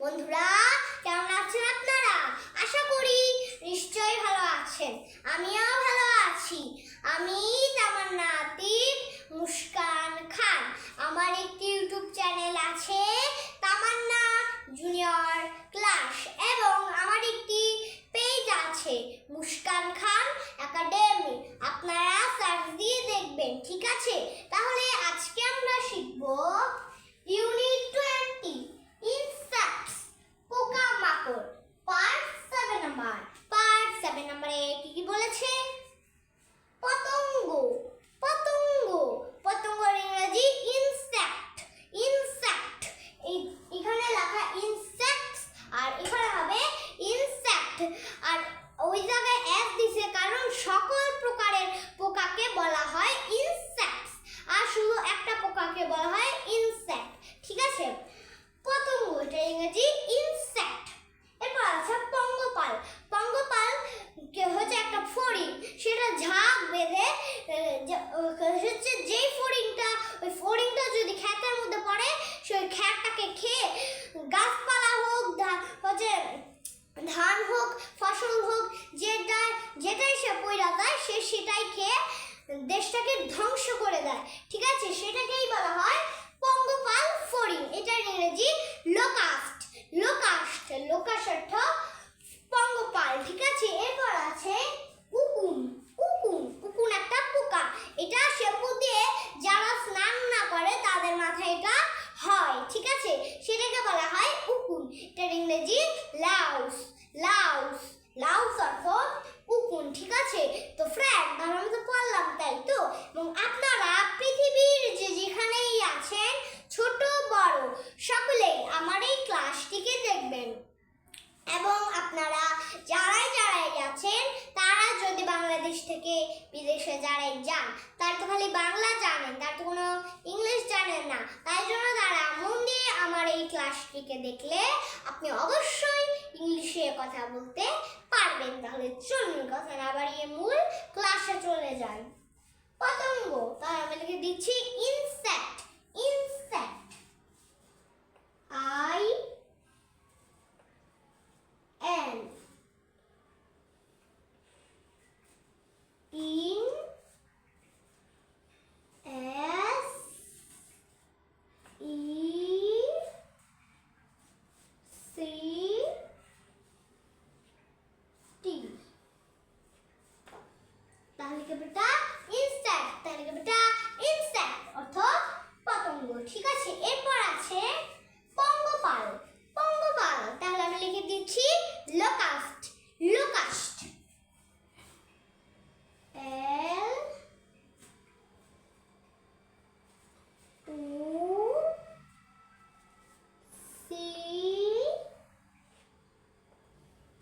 বন্ধুরা, কেমন আছেন আপনারা? আশা করি নিশ্চয়ই ভালো আছেন। আমিও ভালো আছি। আমি তামান্না আতিক মুস্কান খান। আমার একটি ইউটিউব চ্যানেল আছে, তামান্না জুনিয়র ক্লাস, এবং আমার একটি পেজ আছে, মুস্কান খান একাডেমি। আপনারা সার্চ দিয়ে দেখবেন, ঠিক আছে? তাহলে আজকে আমরা শিখব ইউনিট টোয়েন্টি ইনসেক্টস পোকামাকড় part seven number part seven নাম্বারে কি কি বলেছে পতঙ্গ পতঙ্গ পতঙ্গর ইংরেজি ইনসেক্ট ইনসেক্ট এই এখানে লেখা ইনসেক্টস আর এখানে হবে ইনসেক্ট আর ওই জায়গায় এস দিছে কারণ সকল প্রকারের পোকাকে বলা হয় ইনসেক্টস আর শুধু একটা পোকাকে বলা হয় ইনসেক্ট ঠিক আছে পতঙ্গ এটা ইংরেজি ইনসেক্ট এরপর আছে পঙ্গপাল পঙ্গপাল কে হচ্ছে একটা ফড়িং সেটা ঝাঁক বেঁধে আহ, যে- আহ, হচ্ছে যেই ফড়িংটা, ওই ফড়িংটা যদি খ্যাতের মধ্যে পড়ে, সেই খ্যাতটাকে খেয়ে গাছপালা হোক হচ্ছে ধান হোক, ফসল হোক যেটা যেটাই সে পয়রা যায়, সে সেটাই খেয়ে দেশটাকে ধ্বংস করে দেয়। ঠিক আছে? সেটাকেই বলা হয় পঙ্গপাল ফড়িং। এটার ইংরেজি লোকাস্ট। লোকাস্ট লোকাস্ট অর্থ পঙ্গপাল ঠিক আছে এরপর আছে উকুন উকুন উকুন একটা পোকা এটা শ্যাম্পু দিয়ে যারা স্নান না করে তাদের মাথায় এটা হয়, ঠিক আছে? সেটাকে বলা হয় উকুন। এটার ইংরেজি লাউস। লাউস। লাউস অর্থ উকুন, ঠিক আছে? তো ফ্রেন্ড আমরা তো পড়লাম তাই তো? এবং আপনারা পৃথিবীর যে যেখানেই আছেন, ছোট, বড় সকলেই আমার এই ক্লাসটিকে দেখবেন। এবং আপনারা যারাই যারাই আছেন, তারা যদি বাংলাদেশ থেকে বিদেশে যারাই যান, তার তো খালি বাংলা জানেন তার তো কোনো ইংলিশ জানেন না তাই জন্য তারা মন দিয়ে আমার এই ক্লাসটিকে দেখলে আপনি অবশ্যই ইংলিশে কথা বলতে পারবেন। তাহলে চলুন কথা না বাড়িয়ে মূল ক্লাসে চলে যান পতঙ্গ তাহলে আমি দিচ্ছি insect I N in S E C T তাহলে কি বেটা ইনসেক্ট তাহলে কি বেটা ইনসেক্ট অর্থ পতঙ্গ ঠিক আছে এরপর আছে পঙ্গপাল পঙ্গপাল তাহলে আমি লিখে দিচ্ছি locust locust L O C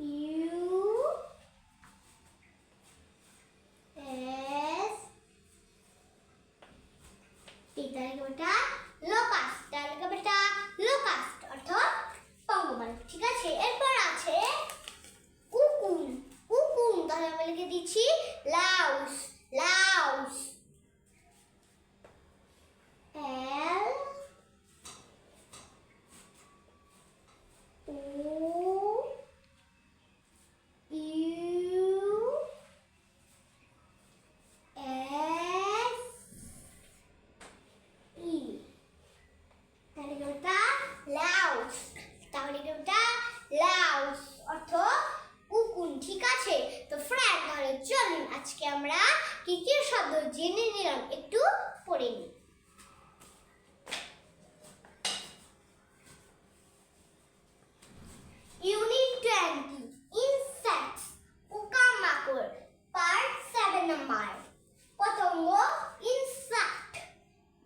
U S তাহলে ওটা লোকাস্ট তাহলে বেটা লোকাস্ট অর্থ পঙ্গপাল, ঠিক আছে উকুন উকুন তাহলে আমি লিখে দিচ্ছি louse louse L O U S E তাহলে কি ওটা লাউস। তাহলে কি ওটা লাউস। অর্থ ঠিক আছে? তো তাহলে চলুন, আজকে আমরা কি কি শব্দ জেনে নিলাম, একটু পড়ে নিই। টোয়েন্টি সেভেন নাম্বার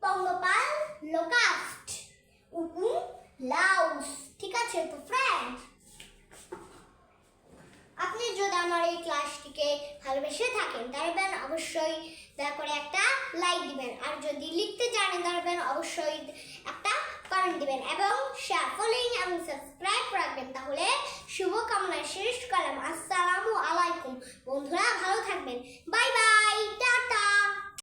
পঙ্গপাল উকুন লাউস ঠিক আছে তো ফ্রেন্ড আপনি যদি আমার এই ক্লাসটিকে ভালোবেসে থাকেন তাহলে অবশ্যই দয়া করে একটা লাইক দিবেন। আর যদি লিখতে জানেন তাহলে অবশ্যই একটা কমেন্ট দিবেন। এবং শেয়ার ফলোইং এবং সাবস্ক্রাইব রাখবেন, তাহলে শুভকামনা শেষ করলাম। আসসালামু